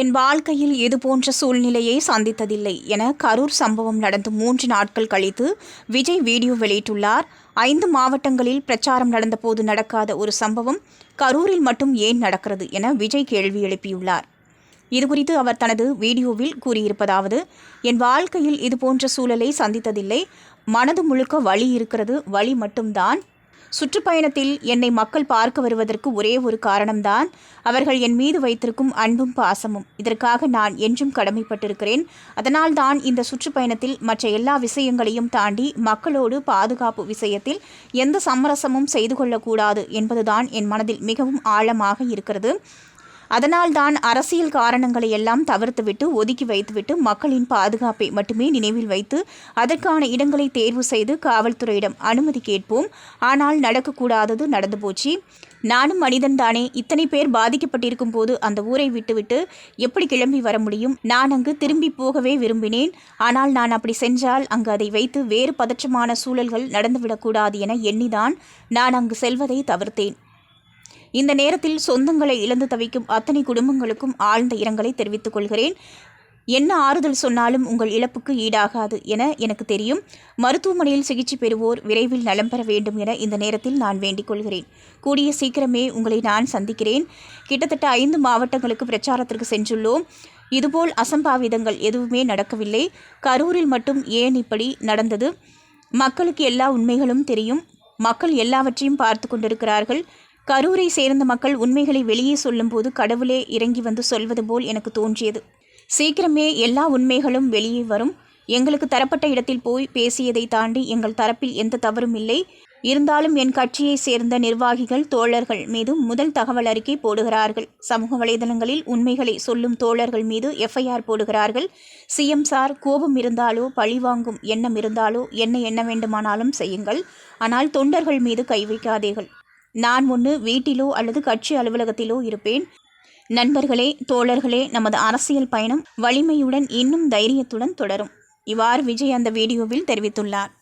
என் வாழ்க்கையில் இது போன்ற சூழ்நிலையை சந்தித்ததில்லை என கரூர் சம்பவம் நடந்து மூன்று நாட்கள் கழித்து விஜய் வீடியோ வெளியிட்டுள்ளார். ஐந்து மாவட்டங்களில் பிரச்சாரம் நடந்தபோது நடக்காத ஒரு சம்பவம் கரூரில் மட்டும் ஏன் நடக்கிறது என விஜய் கேள்வி எழுப்பியுள்ளார். இதுகுறித்து அவர் தனது வீடியோவில் கூறியிருப்பதாவது என் வாழ்க்கையில் இது போன்ற சூழலை சந்தித்ததில்லை. மனது முழுக்க வழி இருக்கிறது. வழி மட்டும்தான். சுற்றுப்பயணத்தில் என்னை மக்கள் பார்க்க வருவதற்கு ஒரே ஒரு காரணம்தான் அவர்கள் என் மீது வைத்திருக்கும் அன்பும் பாசமும். இதற்காக நான் என்றும் கடமைப்பட்டிருக்கிறேன். அதனால்தான் இந்த சுற்றுப்பயணத்தில் மற்ற எல்லா விஷயங்களையும் தாண்டி மக்களோடு பாதுகாப்பு விஷயத்தில் எந்த சமரசமும் செய்து கொள்ளக்கூடாது என்பதுதான் என் மனதில் மிகவும் ஆழமாக இருக்கிறது. அதனால்தான் அரசியல் காரணங்களை எல்லாம் தவிர்த்துவிட்டு ஒதுக்கி வைத்துவிட்டு மக்களின் பாதுகாப்பை மட்டுமே நினைவில் வைத்து அதற்கான இடங்களை தேர்வு செய்து காவல்துறையிடம் அனுமதி கேட்போம். ஆனால் நடக்கக்கூடாதது நடந்து போச்சு. நானும் மனிதன் தானே. இத்தனை பேர் பாதிக்கப்பட்டிருக்கும் போது அந்த ஊரை விட்டுவிட்டு எப்படி கிளம்பி வர முடியும்? நான் அங்கு திரும்பி போகவே விரும்பினேன். ஆனால் நான் அப்படி சென்றால் அங்கு அதை வைத்து வேறு பதற்றமான சூழல்கள் நடந்துவிடக்கூடாது என எண்ணிதான் நான் அங்கு செல்வதை தவிர்த்தேன். இந்த நேரத்தில் சொந்தங்களை இழந்து தவிக்கும் அத்தனை குடும்பங்களுக்கும் ஆழ்ந்த இரங்கலை தெரிவித்துக் கொள்கிறேன். என்ன ஆறுதல் சொன்னாலும் உங்கள் இழப்புக்கு ஈடாகாது என எனக்கு தெரியும். மருத்துவமனையில் சிகிச்சை பெறுவோர் விரைவில் நலம் பெற வேண்டும் என இந்த நேரத்தில் நான் வேண்டிக் கொள்கிறேன். கூடிய சீக்கிரமே உங்களை நான் சந்திக்கிறேன். கிட்டத்தட்ட ஐந்து மாவட்டங்களுக்கு பிரச்சாரத்திற்கு சென்றுள்ளோம். இதுபோல் அசம்பாவிதங்கள் எதுவுமே நடக்கவில்லை. கரூரில் மட்டும் ஏன் இப்படி நடந்தது? மக்களுக்கு எல்லா உண்மைகளும் தெரியும். மக்கள் எல்லாவற்றையும் பார்த்து கொண்டிருக்கிறார்கள். கரூரை சேர்ந்த மக்கள் உண்மைகளை வெளியே சொல்லும்போது கடவுளே இறங்கி வந்து சொல்வது போல் எனக்கு தோன்றியது. சீக்கிரமே எல்லா உண்மைகளும் வெளியே வரும். எங்களுக்கு தரப்பட்ட இடத்தில் போய் பேசியதை தாண்டி எங்கள் தரப்பில் எந்த தவறும் இல்லை. இருந்தாலும் என் கட்சியை சேர்ந்த நிர்வாகிகள் தோழர்கள் மீது முதல் தகவல் அறிக்கை போடுகிறார்கள். சமூக வலைதளங்களில் உண்மைகளை சொல்லும் தோழர்கள் மீது எஃப்ஐஆர் போடுகிறார்கள். சிஎம் சார் கோபம் இருந்தாலோ பழிவாங்கும் எண்ணம் இருந்தாலோ என்ன என்ன வேண்டுமானாலும் செய்யுங்கள். ஆனால் தொண்டர்கள் மீது கை வைக்காதீர்கள். நான் ஒன்று வீட்டிலோ அல்லது கட்சி அலுவலகத்திலோ இருப்பேன். நண்பர்களே தோழர்களே நமது அரசியல் பயணம் வலிமையுடன் இன்னும் தைரியத்துடன் தொடரும். இவ்வாறு விஜய் அந்த வீடியோவில் தெரிவித்துள்ளார்.